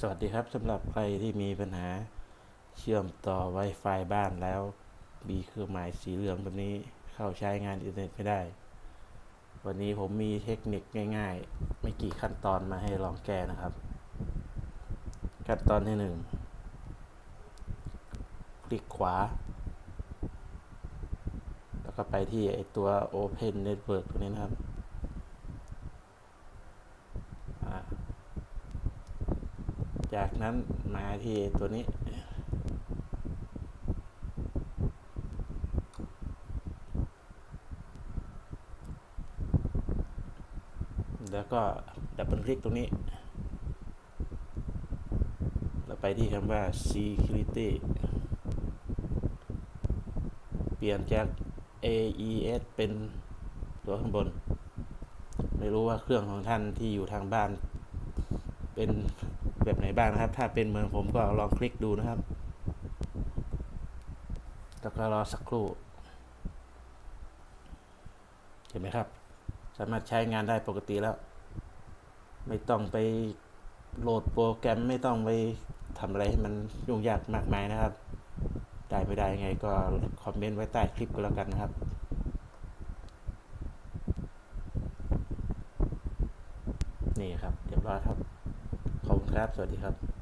สวัสดีครับสำหรับใครที่มีปัญหาเชื่อมต่อ Wi-Fi บ้านแล้ว มีเครื่องหมายสีเหลืองแบบนี้เข้าใช้งานอินเทอร์เน็ตไม่ได้ วันนี้ผมมีเทคนิคง่าย ๆ ไม่กี่ขั้นตอนมาให้ลองแก้นะครับ ขั้นตอนที่หนึ่งคลิกขวา แล้วก็ไปที่ไอตัว Open Network ตัวนี้นะครับอ่า จากนั้นมาที่ตัวนี้ แล้วก็ดับเบิลคลิกตรงนี้ แล้วไปที่คำว่า security เปลี่ยนจาก AES เป็นตัวข้างบน ไม่รู้ว่าเครื่องของท่านที่อยู่ทางบ้าน เป็น แบบไหนบ้างนะครับ ถ้าเป็นเหมือนผมก็ลองคลิกดูนะครับ แล้วก็รอสักครู่ เห็นไหมครับ สามารถใช้งานได้ปกติแล้ว ไม่ต้องไปโหลดโปรแกรมไม่ต้องไปทำอะไรให้มันยุ่งยากมากมายนะครับ ได้ไม่ได้ยังไงก็คอมเมนต์ไว้ใต้คลิปก็แล้วกันนะครับนี่ครับเรียบร้อยครับ ครับ สวัสดีครับ